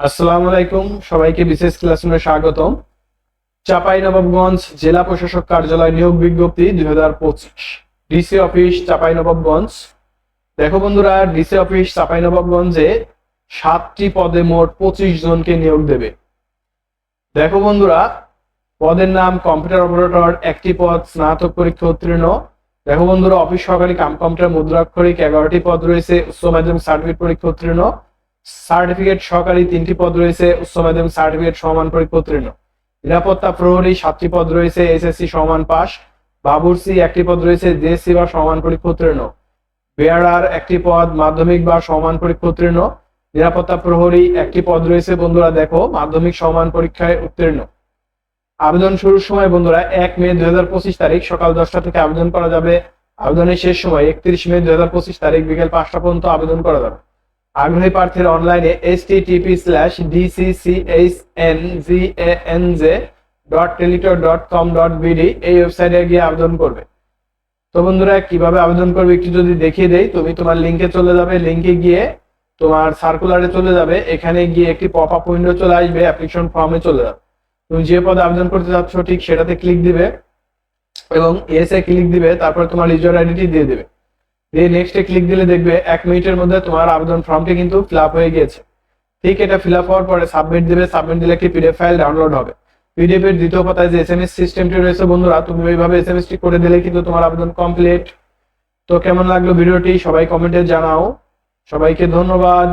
আসসালামু আলাইকুম, সবাইকে বিশেষ ক্লাসরুমে স্বাগতম। চাপাই নবাবগঞ্জ জেলা প্রশাসক কার্যালয় নিয়োগ বিজ্ঞপ্তি দুই হাজার পঁচিশ। ডিসি অফিস চাপাই নবাবগঞ্জ দেখো বন্ধুরা, ডিসি অফিস চাপাই নবাবগঞ্জে সাতটি পদে মোট পঁচিশ জনকে নিয়োগ দেবে। দেখো বন্ধুরা, পদের নাম কম্পিউটার অপারেটর, একটি পদ স্নাতক পরীক্ষা উত্তীর্ণ। দেখো বন্ধুরা, অফিস সহকারী কাম কম্পিউটার মুদ্রাক্ষরিক, এগারোটি পদ রয়েছে, উচ্চ মাধ্যমিক সার্টিফিকেট পরীক্ষা উত্তীর্ণ। সার্টিফিকেট সহকারী তিনটি পদ রয়েছে, উচ্চ মাধ্যমিক সার্টিফিকেট সমান উত্তীর্ণ। নিরাপত্তা প্রহরী সাতটি পদ রয়েছে, এসএসসি সমান পাস বাবুরসি একটি পদ রয়েছে জেএসসি বা সমান উত্তীর্ণ। বেয়ারার একটি পদ, মাধ্যমিক বা সমান উত্তীর্ণ। নিরাপত্তা প্রহরী একটি পদ রয়েছে, বন্ধুরা দেখো, মাধ্যমিক সমান পরীক্ষায় উত্তীর্ণ। আবেদন শুরুর সময় বন্ধুরা, এক মে দুই হাজার পঁচিশ তারিখ, সকাল দশটা থেকে আবেদন করা যাবে। আবেদনের শেষ সময়, একত্রিশ মে দুই হাজার পঁচিশ তারিখ, বিকেল পাঁচটা পর্যন্ত আবেদন করা যাবে। আগ্রহী প্রার্থীরা অনলাইনে T TP slash DCCH N G N J dot teletalk dot com dot BD এই ওয়েবসাইটে গিয়ে আবেদন করবে। তো বন্ধুরা, কীভাবে আবেদন করবে একটু যদি দেখিয়ে দেই, তুমি তোমার লিঙ্কে চলে যাবে। লিঙ্কে গিয়ে তোমার সার্কুলারে চলে যাবে। এখানে গিয়ে একটি পপ আপ উইন্ডো চলে আসবে অ্যাপ্লিকেশন ফর্মে চলে যাবে। তুমি যে পদে আবেদন করতে যাচ্ছ ঠিক সেটাতে ক্লিক দিবে এবং এসে ক্লিক দিবে, তারপর তোমার ইউজার আইডিটি দিয়ে দিবে। দিয়ে নেক্সটে ক্লিক দিলে দেখবে এক মিনিটের মধ্যে তোমার আবেদন ফর্মটি কিন্তু ফিল হয়ে গিয়েছে। ঠিক এটা ফিল হওয়ার পরে সাবমিট দেবে সাবমিট দিলে একটি পিডিএফ ফাইল ডাউনলোড হবে। পিডিএফ এর দ্বিতীয় পাতায় যে এস এম এস সিস্টেমটি রয়েছে, বন্ধুরা, তুমি ওইভাবে এস টি করে দিলে কিন্তু তোমার আবেদন কমপ্লিট তো কেমন লাগল ভিডিওটি? সবাই কমেন্টে জানাও। সবাইকে ধন্যবাদ।